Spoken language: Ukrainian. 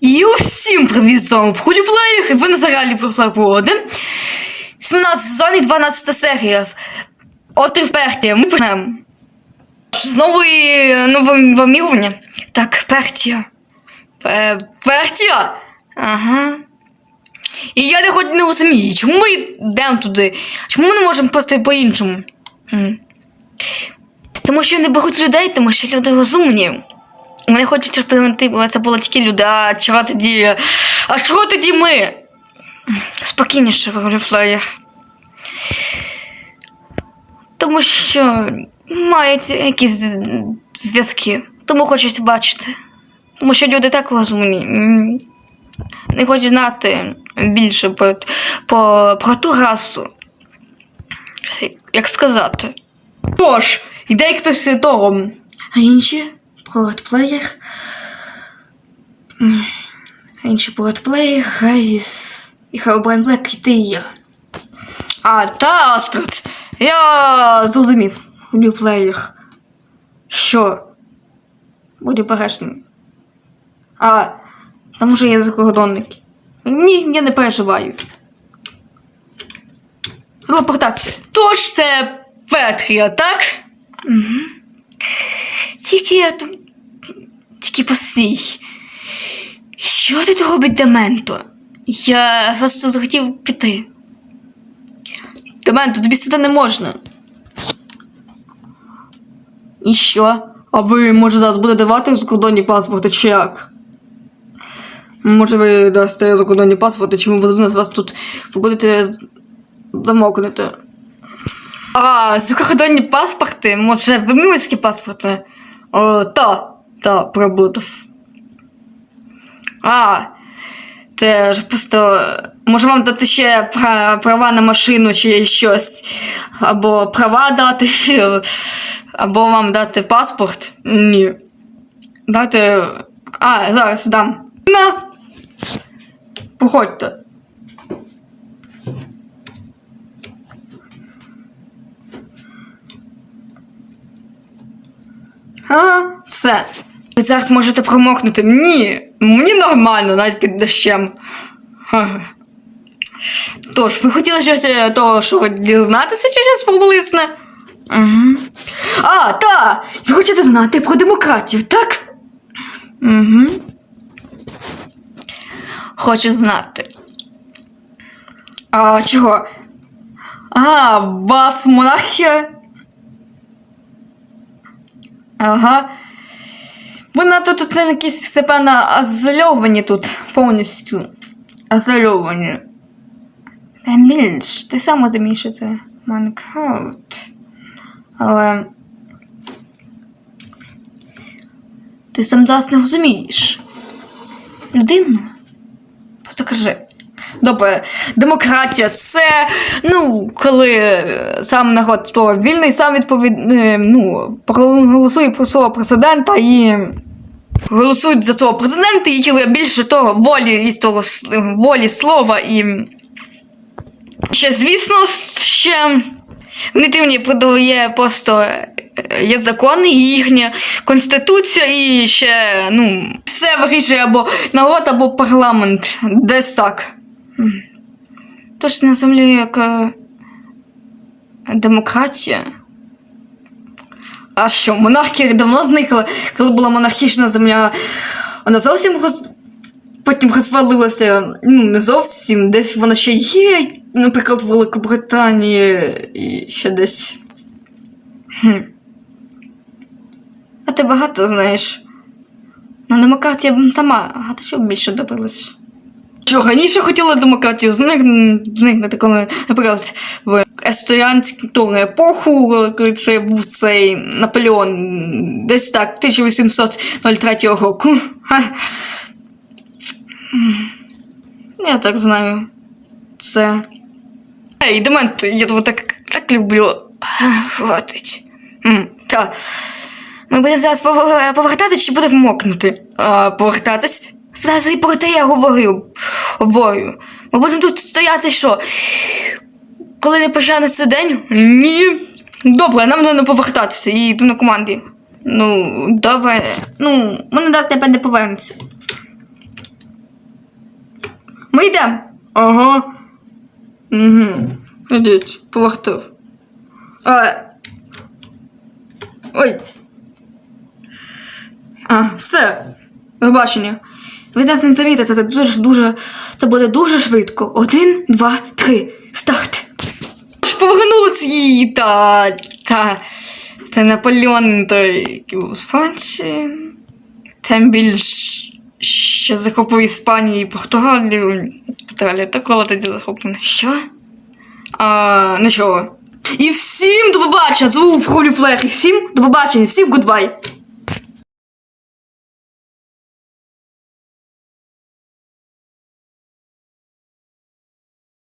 І усім привіт з вами Хуліплеєр, і ви на серіалі Прохлаподи. 17 сезон і 12 серія. От і ми почнемо. Знову і нове вимірювання. Так, Пертія. Пе- Пертія? Ага. І я не хоч не розумію, чому ми йдемо туди? Чому ми не можемо просто по-іншому? Тому що не беруть людей, тому що люди розумні. Вони хочуть, щоб превентивно це були тільки люди, а чого тоді. А чого тоді ми? Спокійніше, Валюфлеєр. Тому що мають якісь зв'язки. Тому хочуть бачити. Тому що люди так розумні. Не хочуть знати більше про, про, про ту расу. Як сказати. Тож, йде хтось святого. А інші А інші плеєр, Гайс і Хелбрайн Блек, і ти і я. А, та Астрид. Я зрозумів. плеєр. Що? Будь обережним. А, тому що я закордонник. Ні, я не переживаю. Телепортація. Тож це Петрія, так? Угу. Тільки я тут. Тільки постій. Що тут робить Дементо? Я просто захотів піти. Дементо, тобі сюди не можна. І що? А ви, може, зараз будете давати закордонні паспорти чи як? Може, ви дасте закордонні паспорти, чи ми будемо вас тут будете замокнути? А, закордонні паспорти? Може, вимілські паспорти? О, та, та, пробутов. А, це ж просто. Може вам дати ще пра- права на машину чи щось. Або права дати, або вам дати паспорт? Ні. Дати. А, зараз дам. На! Походьте. А, все. Ви зараз можете промокнути. Ні, мені нормально, навіть під дощем. Тож, ви хотіли щось того, що ви дізнатися чи щось приблизне? Угу. А, так! Ви хочете знати про демократів, так? Угу. Хочу знати. А чого? А, вас монархія? Ага. Вона тут, тут якісь Степана азельовані тут повністю. Азельовані. Тим більш, ти сам розумієш, що це Майнкрафт. Але. Ти сам зараз не розумієш. Людину. Просто кажи. Добре, демократія це, ну, коли е, сам народ то вільний, сам відповід, е, ну, проголосує про свого президента і голосують за того президента, і більше того, волі від того волі слова і. Ще, звісно, ще в Литві продає просто е, є закони, і їхня конституція, і ще, ну, все вирішує або народ, або парламент. Десь так. М. Тож на землі як е, демократія. А що, монархія давно зникла, коли була монархічна земля. Вона зовсім роз... потім розвалилася. Ну, не зовсім, десь вона ще є, наприклад, в Великобританії і ще десь. Хм. А ти багато знаєш. На демократія б сама багато чого більше добилась. Що раніше хотіла демократію, зник, зникнути, коли, наприклад, в естоянську епоху, коли це був цей Наполеон, десь так, 1803 року. Я так знаю. Це. Ей, Демент, я тебе так, так люблю. Хватить. Ми будемо зараз повер- повертатись чи будемо мокнути? А, повертатись? Взагалі про те я говорю. Говорю. Ми будемо тут стояти що? Коли не почнеться день? Ні. Добре, нам треба повертатися і йду на команді. Ну, добре. Ну, мене дасть не повернеться. Ми йдемо. Ага. Угу. Ідіть, повертав. А. Ой. А, все. Побачення. Ви нас не замітите, це дуже дуже. Це буде дуже швидко. Один, два, три. Старт. Ж повернулись її та. та. Це Наполеон той з Франції. Тим більш ще захопив Іспанію і Португалію. Далі, та коли тоді захоплено. Що? А, нічого. І всім до побачення! Звук в Флер, і всім до побачення, всім гудбай!